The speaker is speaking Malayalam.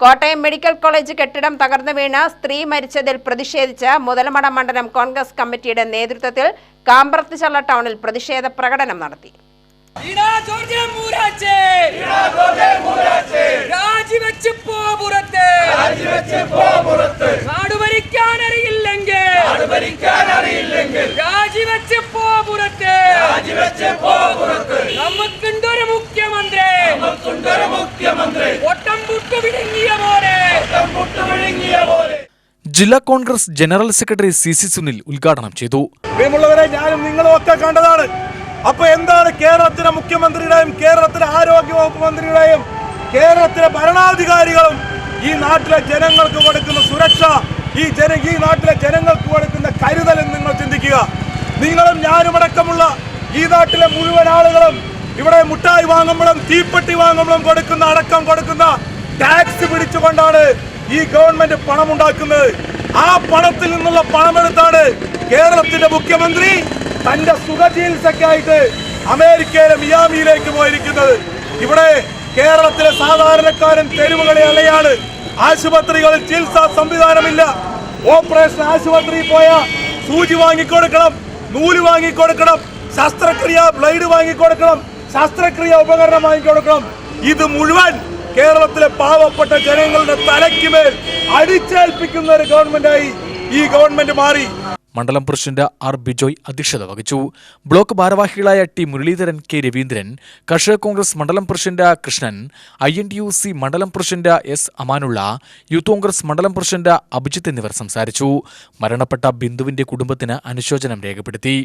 കോട്ടയം മെഡിക്കൽ കോളേജ് കെട്ടിടം തകർന്നു വീണ് സ്ത്രീ മരിച്ചതിൽ പ്രതിഷേധിച്ച് മുതലമട മണ്ഡലം കോൺഗ്രസ് കമ്മിറ്റിയുടെ നേതൃത്വത്തിൽ കാമ്പ്രത്തുചള്ള ടൗണിൽ പ്രതിഷേധ പ്രകടനം നടത്തി. ഇടാ ജോർജ് മൂരാച്ചേ. രാജിവെച്ച് പോ പുറത്ത്. നാട് ഭരിക്കാൻ അറിയില്ലെങ്കിൽ. രാജിവെച്ച് പോ പുറത്ത്. മുഖ്യമന്ത്രി ജില്ലാ Congress general secretary C C Sunil ഉദ്ഘാടനം ചെയ്തു. പ്രിയമുള്ളവരെ ഞാനും നിങ്ങളും ഒക്കെ കണ്ടതാണ്. അപ്പൊ എന്താണ് കേരളത്തിലെ മുഖ്യമന്ത്രിയുടെയും കേരളത്തിലെ ആരോഗ്യ വകുപ്പ് മന്ത്രിയുടെയും കേരളത്തിലെ ഭരണാധികാരികളും ഈ നാട്ടിലെ ജനങ്ങൾക്ക് കൊടുക്കുന്ന സുരക്ഷ ഈ ജന ഈ നാട്ടിലെ ജനങ്ങൾക്ക് കൊടുക്കുന്ന കരുതൽ എന്ന് നിങ്ങൾ ചിന്തിക്കുക. നിങ്ങളും ഞാനും അടക്കമുള്ള ഈ നാട്ടിലെ മുഴുവൻ ആളുകളും ഇവിടെ മുട്ടായി വാങ്ങുമ്പോഴും തീപ്പെട്ടി വാങ്ങുമ്പോഴും കൊടുക്കുന്ന അടക്കം കൊടുക്കുന്ന ടാക്സ് പിടിച്ചുകൊണ്ടാണ് ഈ ഗവൺമെന്റ് പണം ഉണ്ടാക്കുന്നത് ആ പണത്തിൽ നിന്നുള്ള പണമെടുത്താണ് കേരളത്തിന്റെ മുഖ്യമന്ത്രി തന്റെ സുഖചികിത്സയ്ക്കായിട്ട് അമേരിക്കയിലെ മിയാമിയിലേക്ക് പോയിരിക്കുന്നത്. ഇവിടെ കേരളത്തിലെ സാധാരണക്കാരൻ തെരുവുകളെ അലയാണ്. ആശുപത്രികളിൽ ചികിത്സാ സംവിധാനമില്ല. ഓപ്പറേഷൻ ആശുപത്രിയിൽ പോയ സൂചി വാങ്ങിക്കൊടുക്കണം നൂൽ വാങ്ങിക്കൊടുക്കണം ശസ്ത്രക്രിയ ബ്ലേഡ് വാങ്ങിക്കൊടുക്കണം ശസ്ത്രക്രിയ ഉപകരണം വാങ്ങിക്കൊടുക്കണം. ഇത് മുഴുവൻ കേരളത്തിലെ പാവപ്പെട്ട ജനങ്ങളുടെ തലയ്ക്ക് മേൽ അടിച്ചേൽപ്പിക്കുന്ന ഒരു ഗവൺമെന്റായി ഈ ഗവൺമെന്റ് മാറി. മണ്ഡലം പ്രസിഡന്റ് ആർ ബിജോയ് അധ്യക്ഷത വഹിച്ചു. ബ്ലോക്ക് ഭാരവാഹികളായ ടി മുരളീധരൻ കെ രവീന്ദ്രൻ കർഷക കോൺഗ്രസ് മണ്ഡലം president Krishnan I N T U C മണ്ഡലം president S Amanulla youth Congress മണ്ഡലം പ്രസിഡന്റ് അഭിജിത്ത് എന്നിവർ സംസാരിച്ചു. മരണപ്പെട്ട ബിന്ദുവിന്റെ കുടുംബത്തിന് അനുശോചനം രേഖപ്പെടുത്തി.